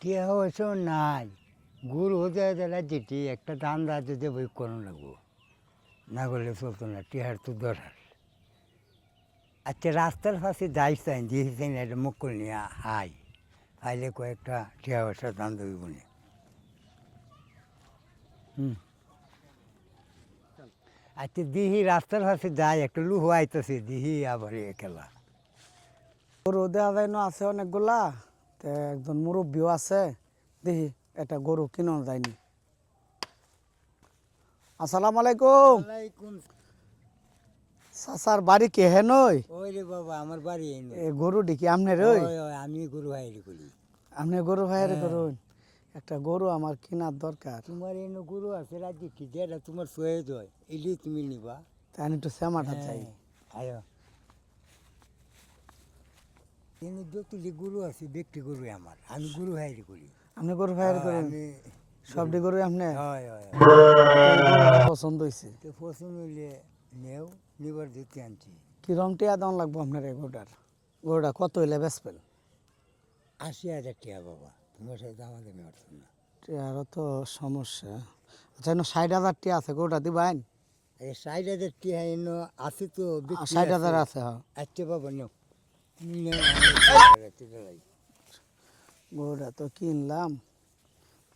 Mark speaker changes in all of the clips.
Speaker 1: টিয়া হয়েছে নাই। গুড় হতে দিলে যেটি একটা দাম রাজ্য যে বই করুন লাগবো না করলে চলতো না টিহার তো দরকার আচ্ছা রাস্তার পাশে যাইস তাই দিয়েছি একটা মুকুল নিয়ে হাই। হাইলে কয়েকটা টিয়া পয়সা দাম দেবে বলে। হুম। আচ্ছা দিহি রাস্তার পাশে যাই একটা লুহু আইতেছে দিহি আবার একেলা
Speaker 2: গরু দেওয়া যায় না আছে অনেকগুলা তো একজন মুরব্বীও আছে দেখি একটা গরু কিনো যায়নি। আসসালামু আলাইকুম। চাচার বাড়ি কে হে নই
Speaker 1: ওই রে বাবা আমার বাড়ি
Speaker 2: এ গরু ডিকি ওই,
Speaker 1: ওই, আমি গুরু ভাইরি করি।
Speaker 2: আপনি গরু ভাইয়ের। করুন। একটা গরু আমার কেনার দরকার।
Speaker 1: তোমার এনে গরু আছে রাজি কি? যেটা তোমার সয়ে দেয় এলি তুমি নিবা
Speaker 2: তাই আমি একটু শ্যামাটা চাই।
Speaker 1: হ্যাঁ, আয়ো এনে যতটি গুরু আছে ব্যক্তি গরু আমার। আমি গরু ভাইরি করি।
Speaker 2: আপনি গরু ভাইয়ের
Speaker 1: হ্যাঁ,
Speaker 2: করুন?
Speaker 1: আমি
Speaker 2: সবটি গরু আপনি?
Speaker 1: হয় হয় হয়।
Speaker 2: পছন্দ হয়েছে
Speaker 1: তো পছন্দ হইলে নেও নিবার দিতে আনছি।
Speaker 2: কি রং টিয়া দাম লাগবো আপনার এই গরুটার? গরুটা কত হইলে বেসপেল
Speaker 1: আশি হাজার টাকা বাবা। না।
Speaker 2: তো সমস্যা। আচ্ছা এনে ষাট হাজার আছে গরুটা দিবেন
Speaker 1: এই ষাট হাজার টাকা এনে আছে তো
Speaker 2: ষাট হাজার
Speaker 1: আছে।
Speaker 2: আছে হ্যাঁ।
Speaker 1: আচ্ছা বাবা নেও।
Speaker 2: গরুটা তো কিনলাম।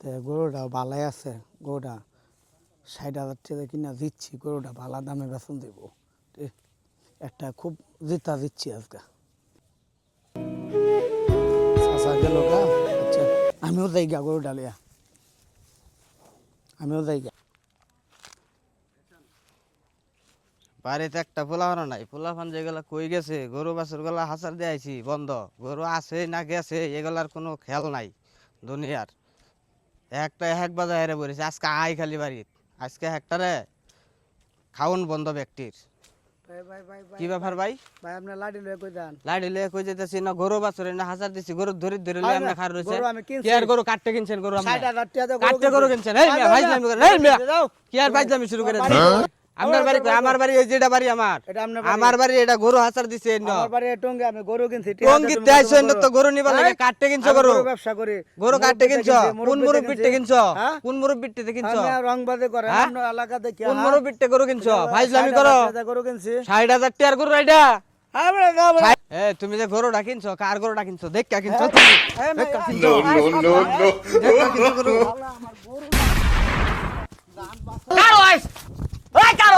Speaker 2: তো গরুটা ভালাই আছে গরুটা ষাট হাজার টাকা কিনা দিচ্ছি গরুটা ভালো দামে বেতন দেব। একটা খুব জিতা দিচ্ছি আজকে। গেল গা। আমিও যাই গা গরুটা লিয়া আমিও যাই গা।
Speaker 3: বাড়িতে একটা পোলাপান নাই। পোলাপান যেগুলা কই গেছে? গরু বাছুরগুলা হাসার দিয়ে আইছি, বন্ধ। গরু আছে না গেছে, এগুলার কোনো খেয়াল নাই দুনিয়ার। একটা এক বাজার হেরে পড়েছে, আজকে আই খালি বাড়িত। আজকে একটারে খাওন বন্ধ ব্যক্তির। কি ব্যাপার ভাই।
Speaker 2: ভাই? আপনার লাডি লয়ে কই যান?
Speaker 3: লাড়ি হইলে কই যেতেছি না গরু বাছুর না হাজার দিছি গরু ধরে ধরে
Speaker 2: আরে,
Speaker 3: আমরা খার
Speaker 2: কিনছি।
Speaker 3: কি আর গরু কাটতে কিনছেন গরু আপনি
Speaker 2: ষাট টাকা
Speaker 3: কাটতে গরু কিনছেন। এই মিয়া ভাইজলামি করেন এই মিয়া। কি আর ভাইজলামি শুরু করে আপনার বাড়ি আমার বাড়ি এই যেটা বাড়ি আমার? আমার বাড়ি এটা গরু হাসার দিছে এন্ন
Speaker 2: আমার বাড়ি টঙ্গে আমি গরু কিনছি
Speaker 3: টঙ্গি দেয়ছো এন্ন তো গরু নিবার লাগে কাটতে কিনছো গরু
Speaker 2: ব্যবসা করি
Speaker 3: গরু কাটতে কিনছো কোন মুরব্বিটে কিনছো
Speaker 2: হ্যাঁ?
Speaker 3: কোন মুরব্বিটে কিনছো
Speaker 2: আমি রং করে
Speaker 3: হ্যাঁ?
Speaker 2: অন্য এলাকা দেখি
Speaker 3: কোন মুরব্বিটে গরু কিনছো ভাইজলামি করো
Speaker 2: গরু কিনছি
Speaker 3: ষাট হাজার টাকার গরু এটা
Speaker 2: হ্যাঁ,
Speaker 3: তুমি যে গরুটা কিনছো কার গরুটা কিনছো দেখ কা কিনছো কা